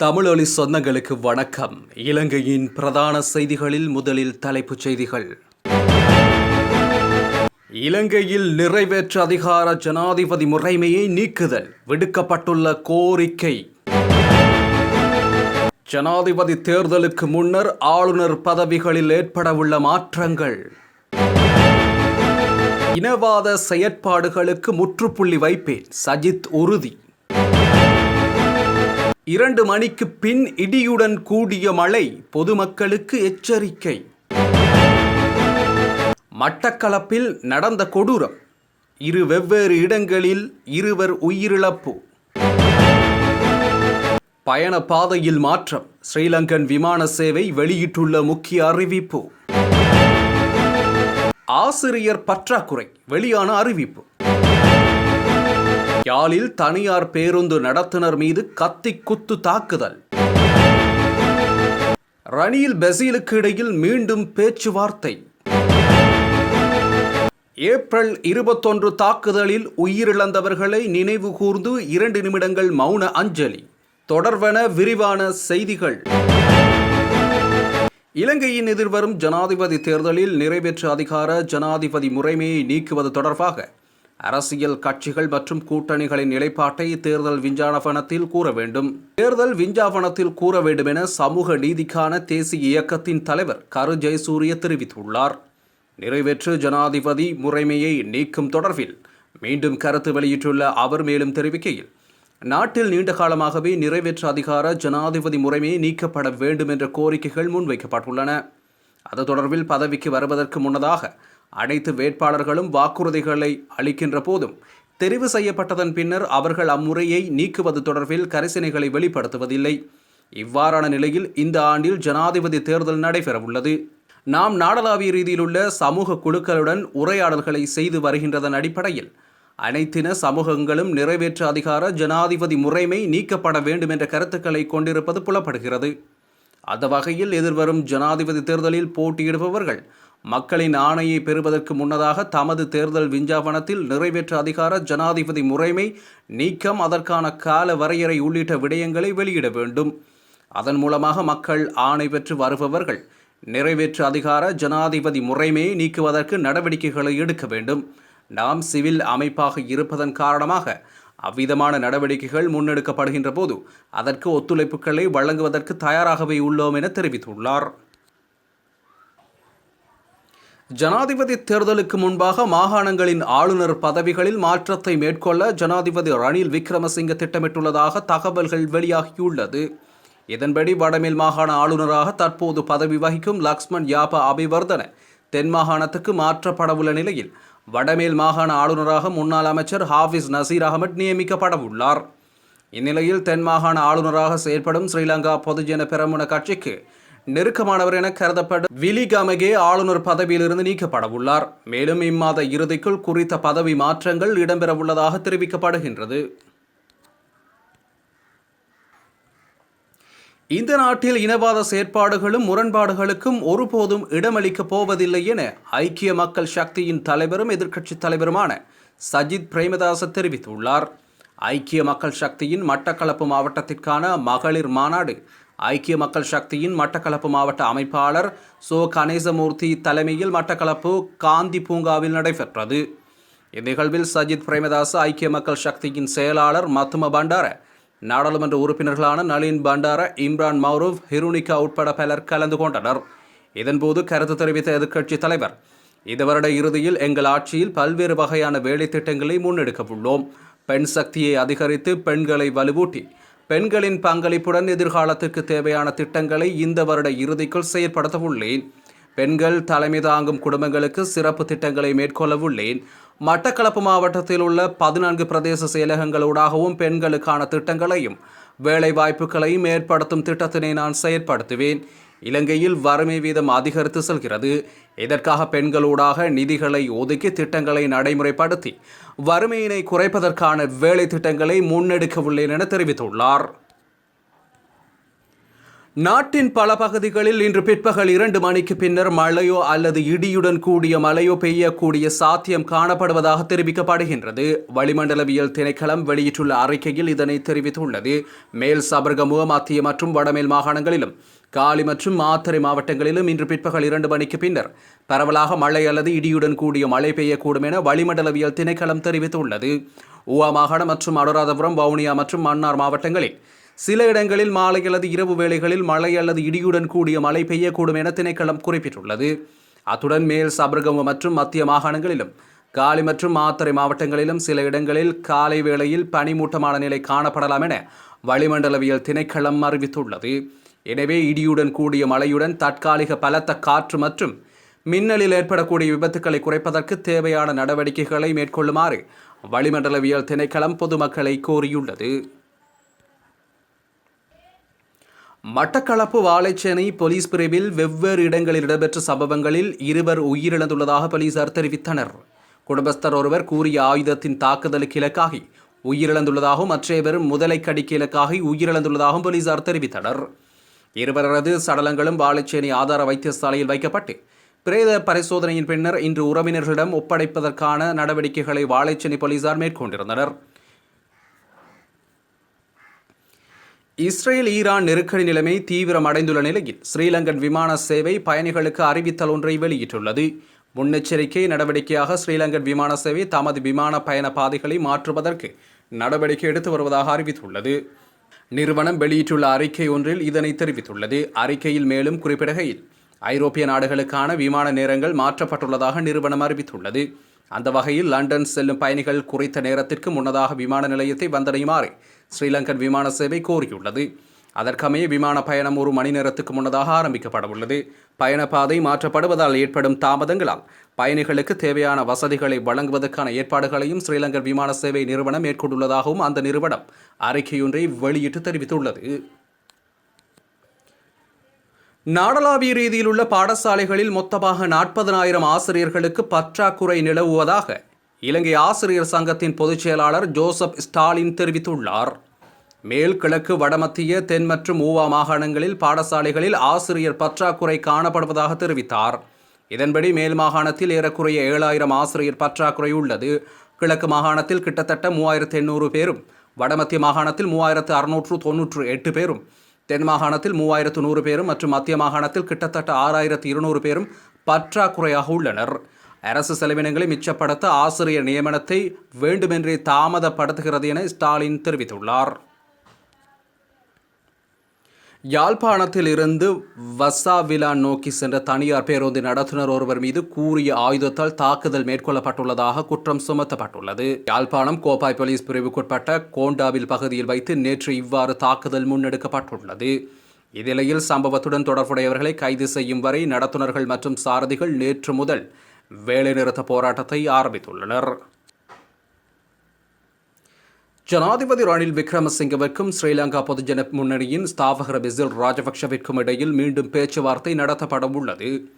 தமிழொலி சொந்தங்களுக்கு வணக்கம். இலங்கையின் பிரதான செய்திகளில் முதலில் தலைப்புச் செய்திகள். இலங்கையில் நிறைவேற்று அதிகார ஜனாதிபதி முறைமையை நீக்குதல் விடுக்கப்பட்டுள்ள கோரிக்கை. ஜனாதிபதி தேர்தலுக்கு முன்னர் ஆளுநர் பதவிகளில் ஏற்படவுள்ள மாற்றங்கள். இனவாத செயற்பாடுகளுக்கு முற்றுப்புள்ளி வைப்பேன் சஜித் உறுதி. இரண்டு மணிக்கு பின் இடியுடன் கூடிய மழை பொதுமக்களுக்கு எச்சரிக்கை. மட்டக்களப்பில் நடந்த கொடூரம். இரு வெவ்வேறு இடங்களில் இருவர் உயிரிழப்பு. பயண பாதையில் மாற்றம். ஸ்ரீலங்கன் விமான சேவை வெளியிட்டுள்ள முக்கிய அறிவிப்பு. ஆசிரியர் பற்றாக்குறை. வெளியான அறிவிப்பு. யாழில் தனியார் பேருந்து நடத்துனர் மீது கத்தி குத்து தாக்குதல். ரணியில் பெசீலுக்கு இடையில் மீண்டும் பேச்சுவார்த்தை. ஏப்ரல் இருபத்தொன்று தாக்குதலில் உயிரிழந்தவர்களை நினைவு கூர்ந்து இரண்டு நிமிடங்கள் மௌன அஞ்சலி. தொடர்வன விரிவான செய்திகள். இலங்கையின் எதிர்வரும் ஜனாதிபதி தேர்தலில் நிறைவேற்று அதிகார ஜனாதிபதி முறைமையை நீக்குவது தொடர்பாக அரசியல் கட்சிகள் மற்றும் கூட்டணிகளின் நிலைப்பாட்டை தேர்தல் விஞ்ஞாபனத்தில் கூற வேண்டும். தேர்தல் விஞ்ஞாபனத்தில் கூற வேண்டும் என சமூக நீதிக்கான தேசிய இயக்கத்தின் தலைவர் கரு ஜெயசூரிய தெரிவித்துள்ளார். நிறைவேற்று ஜனாதிபதி முறைமையை நீக்கும் தொடர்பில் மீண்டும் கருத்து வெளியிட்டுள்ள அவர் மேலும் தெரிவிக்கையில் நாட்டில் நீண்ட காலமாகவே நிறைவேற்று அதிகார ஜனாதிபதி முறைமையை நீக்கப்பட வேண்டும் என்ற கோரிக்கைகள் முன்வைக்கப்பட்டுள்ளன. அது தொடர்பில் பதவிக்கு வருவதற்கு முன்னதாக அனைத்து வேட்பாளர்களும் வாக்குறுதிகளை அளிக்கின்ற போதும் தெரிவு செய்யப்பட்டதன் பின்னர் அவர்கள் அம்முறையை நீக்குவது தொடர்பில் கரிசனைகளை வெளிப்படுத்துவதில்லை. இவ்வாறான நிலையில் இந்த ஆண்டில் ஜனாதிபதி தேர்தல் நடைபெறவுள்ளது. நாம் நாடளாவிய ரீதியிலுள்ள சமூக குழுக்களுடன் உரையாடல்களை செய்து வருகின்றதன் அடிப்படையில் அனைத்தின சமூகங்களும் நிறைவேற்று அதிகார ஜனாதிபதி முறைமை நீக்கப்பட வேண்டும் என்ற கருத்துக்களை கொண்டிருப்பது புலப்படுகிறது. அந்த வகையில் எதிர்வரும் ஜனாதிபதி தேர்தலில் போட்டியிடுபவர்கள் மக்களின் ஆணையை பெறுவதற்கு முன்னதாக தமது தேர்தல் விஞ்ஞாபனத்தில் நிறைவேற்று அதிகார ஜனாதிபதி முறைமை நீக்கம் அதற்கான கால வரையறை உள்ளிட்ட விடயங்களை வெளியிட வேண்டும். அதன் மூலமாக மக்கள் ஆணை பெற்று வருபவர்கள் நிறைவேற்று அதிகார ஜனாதிபதி முறைமையை நீக்குவதற்கு நடவடிக்கைகளை எடுக்க வேண்டும். நாம் சிவில் அமைப்பாக இருப்பதன் காரணமாக அவ்விதமான நடவடிக்கைகள் முன்னெடுக்கப்படுகின்ற போது அதற்கு ஒத்துழைப்புகளை வழங்குவதற்கு தயாராகவே உள்ளோம் என தெரிவித்துள்ளார். ஜனாதிபதி தேர்தலுக்கு முன்பாக மாகாணங்களின் ஆளுநர் பதவிகளில் மாற்றத்தை மேற்கொள்ள ஜனாதிபதி ரணில் விக்ரமசிங்க திட்டமிட்டுள்ளதாக தகவல்கள் வெளியாகியுள்ளது. இதன்படி வடமேல் மாகாண ஆளுநராக தற்போது பதவி வகிக்கும் லக்ஷ்மண் யாபா அபிவர்தன தென் மாகாணத்துக்கு மாற்றப்படவுள்ள நிலையில் வடமேல் மாகாண ஆளுநராக முன்னாள் அமைச்சர் ஹாஃபிஸ் நசீர் அகமட் நியமிக்கப்படவுள்ளார். இந்நிலையில் தென் மாகாண ஆளுநராக செயற்படும் ஸ்ரீலங்கா பொதுஜன பெரமுன கட்சிக்கு நெருக்கமானவர் என கருதப்படும் விலி கமகே ஆளுநர் பதவியிலிருந்து நீக்கப்படவுள்ளார் மேலும் இம்மாத இறுதிக்குள் குறித்த பதவி மாற்றங்கள் இடம்பெறவுள்ளதாக தெரிவிக்கப்படுகின்றது. இந்த நாட்டில் இனவாத செயற்பாடுகளும் முரண்பாடுகளுக்கும் ஒருபோதும் இடமளிக்கப் போவதில்லை என ஐக்கிய மக்கள் சக்தியின் தலைவரும் எதிர்க்கட்சித் தலைவருமான சஜித் பிரேமதாச தெரிவித்துள்ளார். ஐக்கிய மக்கள் சக்தியின் மட்டக்களப்பு மாவட்டத்திற்கான மகளிர் மாநாடு ஐக்கிய மக்கள் சக்தியின் மட்டக்களப்பு மாவட்ட அமைப்பாளர் சோ. கணேசமூர்த்தி தலைமையில் மட்டக்களப்பு காந்தி பூங்காவில் நடைபெற்றது. இந்நிகழ்வில் சஜித் பிரேமதாஸ் ஐக்கிய மக்கள் சக்தியின் செயலாளர் மத்தும பண்டார நாடாளுமன்ற உறுப்பினர்களான நளின் பண்டார இம்ரான் மௌரூப் ஹிருனிகா உட்பட பலர் கலந்து கொண்டனர். இதன்போது கருத்து தெரிவித்த எதிர்க்கட்சித் தலைவர் இந்த வருட இறுதியில் எங்கள் ஆட்சியில் பல்வேறு வகையான வேலை திட்டங்களை முன்னெடுக்க உள்ளோம் பெண் சக்தியை அதிகரித்து பெண்களை வலுவூட்டி பெண்களின் பங்களிப்புடன் எதிர்காலத்திற்கு தேவையான திட்டங்களை இந்த வருட இறுதிக்குள் செயற்படுத்த உள்ளேன் பெண்கள் தலைமை தாங்கும் குடும்பங்களுக்கு சிறப்பு திட்டங்களை மேற்கொள்ள உள்ளேன் மட்டக்களப்பு மாவட்டத்தில் உள்ள பதினான்கு பிரதேச செயலகங்களூடாகவும் பெண்களுக்கான திட்டங்களையும் வேலைவாய்ப்புகளையும் ஏற்படுத்தும் திட்டத்தினை நான் செயற்படுத்துவேன். இலங்கையில் வறுமை வீதம் அதிகரித்து செல்கிறது. இதற்காக பெண்களூடாக நிதிகளை ஒதுக்கி திட்டங்களை நடைமுறைப்படுத்தி வறுமையினை குறைப்பதற்கான வேலை திட்டங்களை முன்னெடுக்கவில்லை என தெரிவித்துள்ளார். நாட்டின் பல பகுதிகளில் இன்று பிற்பகல் இரண்டு மணிக்கு பின்னர் மழையோ அல்லது இடியுடன் கூடிய மழையோ பெய்யக்கூடிய சாத்தியம் காணப்படுவதாக தெரிவிக்கப்படுகின்றது. வளிமண்டலவியல் திணைக்களம் வெளியிட்டுள்ள அறிக்கையில் இதனை தெரிவித்துள்ளது. மேல் சபர்கமுக மத்திய மற்றும் வடமேல் மாகாணங்களிலும் காலி மற்றும் மாத்தறை மாவட்டங்களிலும் இன்று பிற்பகல் இரண்டு மணிக்கு பின்னர் பரவலாக மழை அல்லது இடியுடன் கூடிய மழை பெய்யக்கூடும் என வளிமண்டலவியல் திணைக்களம் தெரிவித்துள்ளது. ஊவா மாகாணம் மற்றும் அனுராதபுரம் வவுனியா மற்றும் மன்னார் மாவட்டங்களில் சில இடங்களில் மாலை அல்லது இரவு வேளைகளில் மழை அல்லது இடியுடன் கூடிய மழை பெய்யக்கூடும் என திணைக்களம் குறிப்பிட்டுள்ளது. அத்துடன் மேல் சபரகம மற்றும் மத்திய மாகாணங்களிலும் காலி மற்றும் மாத்தறை மாவட்டங்களிலும் சில இடங்களில் காலை வேளையில் பனிமூட்டமான நிலை காணப்படலாம் என வளிமண்டலவியல் திணைக்களம் அறிவித்துள்ளது. எனவே இடியுடன் கூடிய மழையுடன் தற்காலிக பலத்த காற்று மற்றும் மின்னலில் ஏற்படக்கூடிய விபத்துக்களை குறைப்பதற்கு தேவையான நடவடிக்கைகளை மேற்கொள்ளுமாறு வளிமண்டலவியல் திணைக்களம் பொதுமக்களை கோரியுள்ளது. மட்டக்களப்பு வாழைச்சேனை போலீஸ் பிரிவில் வெவ்வேறு இடங்களில் இடம்பெற்ற சம்பவங்களில் இருவர் உயிரிழந்துள்ளதாக போலீசார் தெரிவித்தனர். குடும்பஸ்தர் ஒருவர் கூறிய ஆயுதத்தின் தாக்குதலுக்கு இலக்காகி உயிரிழந்துள்ளதாகவும் மற்றவர் முதலை கடிக்கு இலக்காகி உயிரிழந்துள்ளதாகவும் போலீசார் தெரிவித்தனர். இருவரது சடலங்களும் வாழைச்சேனை ஆதார வைத்தியசாலையில் வைக்கப்பட்டு பிரேத பரிசோதனையின் பின்னர் இன்று உறவினர்களிடம் ஒப்படைப்பதற்கான நடவடிக்கைகளை வாழைச்சேனை போலீசார் மேற்கொண்டிருந்தனர். இஸ்ரேல் ஈரான் நெருக்கடி நிலைமை தீவிரமடைந்துள்ள நிலையில் ஸ்ரீலங்கன் விமான சேவை பயணிகளுக்கு அறிவித்தல் ஒன்றை வெளியிட்டுள்ளது. முன்னெச்சரிக்கை நடவடிக்கையாக ஸ்ரீலங்கன் விமான சேவை தமது விமான பயண பாதைகளை மாற்றுவதற்கு நடவடிக்கை எடுத்து வருவதாக அறிவித்துள்ளது. நிறுவனம் வெளியிட்டுள்ள அறிக்கை ஒன்றில் இதனை தெரிவித்துள்ளது. அறிக்கையில் மேலும் குறிப்பிடுகையில் ஐரோப்பிய நாடுகளுக்கான விமான நேரங்கள் மாற்றப்பட்டுள்ளதாக நிறுவனம் அறிவித்துள்ளது. அந்த வகையில் லண்டன் செல்லும் பயணிகள் குறித்த நேரத்திற்கு முன்னதாக விமான நிலையத்தை வந்தடையுமாறு ஸ்ரீலங்கன் விமான சேவை கோரியுள்ளது. அதற்கமைய விமான பயணம் ஒரு மணி நேரத்துக்கு முன்னதாக ஆரம்பிக்கப்பட உள்ளது பயணப்பாதை மாற்றப்படுவதால் ஏற்படும் தாமதங்களால் பயணிகளுக்கு தேவையான வசதிகளை வழங்குவதற்கான ஏற்பாடுகளையும் ஸ்ரீலங்கர் விமான சேவை நிறுவனம் மேற்கொண்டுள்ளதாகவும் அந்த நிறுவனம் அறிக்கையொன்றை வெளியிட்டு தெரிவித்துள்ளது. நாடளாவிய ரீதியில் உள்ள பாடசாலைகளில் மொத்தமாக நாற்பதனாயிரம் ஆசிரியர்களுக்கு பற்றாக்குறை நிலவுவதாக இலங்கை ஆசிரியர் சங்கத்தின் பொதுச் செயலாளர் ஜோசப் ஸ்டாலின் தெரிவித்துள்ளார். மேல் கிழக்கு வடமத்திய தென் மற்றும் ஊவா மாகாணங்களில் பாடசாலைகளில் ஆசிரியர் பற்றாக்குறை காணப்படுவதாக தெரிவித்தார். இதன்படி மேல் மாகாணத்தில் ஏறக்குறைய ஏழாயிரம் ஆசிரியர் பற்றாக்குறை உள்ளது. கிழக்கு மாகாணத்தில் கிட்டத்தட்ட மூவாயிரத்து எண்ணூறு பேரும் வடமத்திய மாகாணத்தில் மூவாயிரத்து அறுநூற்று தொன்னூற்று எட்டு பேரும் தென் மாகாணத்தில் மூவாயிரத்து நூறு பேரும் மற்றும் மத்திய மாகாணத்தில் கிட்டத்தட்ட ஆறாயிரத்து இருநூறு பேரும் பற்றாக்குறையாக உள்ளனர். அரசு செலவினங்களை மிச்சப்படுத்த ஆசிரியர் நியமனத்தை வேண்டுமென்றே தாமதப்படுத்துகிறது என ஸ்டாலின் தெரிவித்துள்ளார். யாழ்ப்பாணத்தில் இருந்து வசாவிலா நோக்கி சென்ற தனியார் பேருந்து நடத்துனர் ஒருவர் மீது கூறிய ஆயுதத்தால் தாக்குதல் மேற்கொள்ளப்பட்டுள்ளதாக குற்றம் சுமத்தப்பட்டுள்ளது. யாழ்ப்பாணம் கோப்பாய் போலீஸ் பிரிவுக்குட்பட்ட கோண்டாவில் பகுதியில் வைத்து நேற்று இவ்வாறு தாக்குதல் முன்னெடுக்கப்பட்டுள்ளது. இந்நிலையில் சம்பவத்துடன் தொடர்புடையவர்களை கைது செய்யும் வரை நடத்துனர்கள் மற்றும் சாரதிகள் நேற்று முதல் வேலைநிறுத்த போராட்டத்தை ஆரம்பித்துள்ளனர். ஜனாதிபதி ரணில் விக்ரமசிங்கவிற்கும் ஸ்ரீலங்கா பொதுஜன முன்னணியின் ஸ்தாபகர் பிசில் ராஜபக்ஷவிற்கும் இடையில் மீண்டும் பேச்சுவார்த்தை நடத்தப்பட உள்ளது.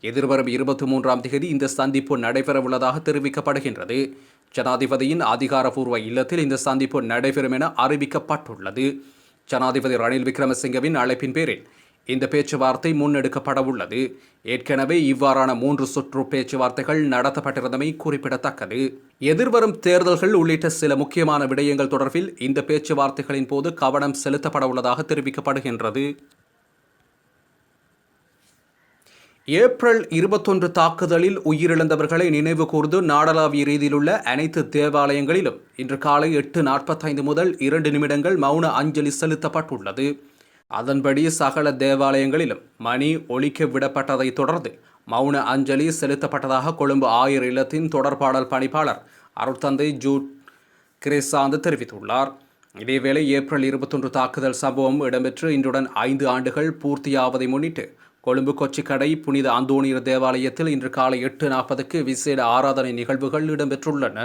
எதிர்வரும் இருபத்தி மூன்றாம் தேதி இந்த சந்திப்பு நடைபெறவுள்ளதாக தெரிவிக்கப்படுகின்றது. ஜனாதிபதியின் அதிகாரபூர்வ இல்லத்தில் இந்த சந்திப்பு நடைபெறும் என அறிவிக்கப்பட்டுள்ளது. ஜனாதிபதி ரணில் விக்ரமசிங்கவின் அழைப்பின் பேரில் இந்த பேச்சுவார்த்தை முன்னெடுக்கப்பட உள்ளது. ஏற்கனவே இவ்வாறான மூன்று சுற்று பேச்சுவார்த்தைகள் நடத்தப்பட்டிருந்தமை குறிப்பிடத்தக்கது. எதிர்வரும் தேர்தல்கள் உள்ளிட்ட சில முக்கியமான விடயங்கள் தொடர்பில் இந்த பேச்சுவார்த்தைகளின் போது கவனம் செலுத்தப்பட உள்ளதாக தெரிவிக்கப்படுகின்றது. ஏப்ரல் இருபத்தொன்று தாக்குதலில் உயிரிழந்தவர்களை நினைவு கூர்ந்து நாடளாவிய ரீதியிலுள்ள அனைத்து தேவாலயங்களிலும் இன்று காலை எட்டு நாற்பத்தைந்து முதல் இரண்டு நிமிடங்கள் மௌன அஞ்சலி செலுத்தப்பட்டுள்ளது. அதன்படி சகல தேவாலயங்களிலும் மணி ஒழிக்க விடப்பட்டதைத் தொடர்ந்து மௌன அஞ்சலி செலுத்தப்பட்டதாக கொழும்பு ஆயர் இல்லத்தின் தொடர்பாடல் பணிப்பாளர் அருட்தந்தை ஜூட் கிரிசாந்து தெரிவித்துள்ளார். இதேவேளை ஏப்ரல் இருபத்தொன்று தாக்குதல் சம்பவம் இடம்பெற்று இன்றுடன் ஐந்து ஆண்டுகள் பூர்த்தியாவதை முன்னிட்டு கொழும்பு கொச்சிக்கடை புனித அந்தோணியர் தேவாலயத்தில் இன்று காலை எட்டு நாற்பதுக்கு விசேட ஆராதனை நிகழ்வுகள் இடம்பெற்றுள்ளன.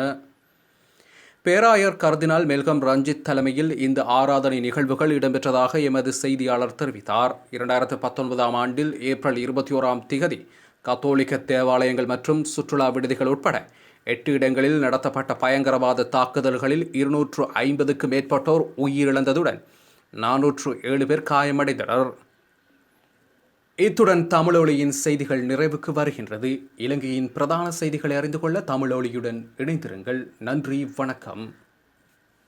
பேராயர் கர்தினால் மெல்கம் ரஞ்சித் தலைமையில் இந்த ஆராதனை நிகழ்வுகள் இடம்பெற்றதாக எமது செய்தியாளர் தெரிவித்தார். இரண்டாயிரத்து பத்தொன்பதாம் ஆண்டில் ஏப்ரல் இருபத்தி ஓராம் திகதி கத்தோலிக்க தேவாலயங்கள் மற்றும் சுற்றுலா விடுதிகள் உட்பட எட்டு இடங்களில் நடத்தப்பட்ட பயங்கரவாத தாக்குதல்களில் இருநூற்று ஐம்பதுக்கு மேற்பட்டோர் உயிரிழந்ததுடன் நானூற்று ஏழு பேர் காயமடைந்தனர். இத்துடன் தமிழொலியின் செய்திகள் நிறைவுக்கு வருகின்றது. இலங்கையின் பிரதான செய்திகளை அறிந்து கொள்ள தமிழொலியுடன் இணைந்திருங்கள். நன்றி வணக்கம்.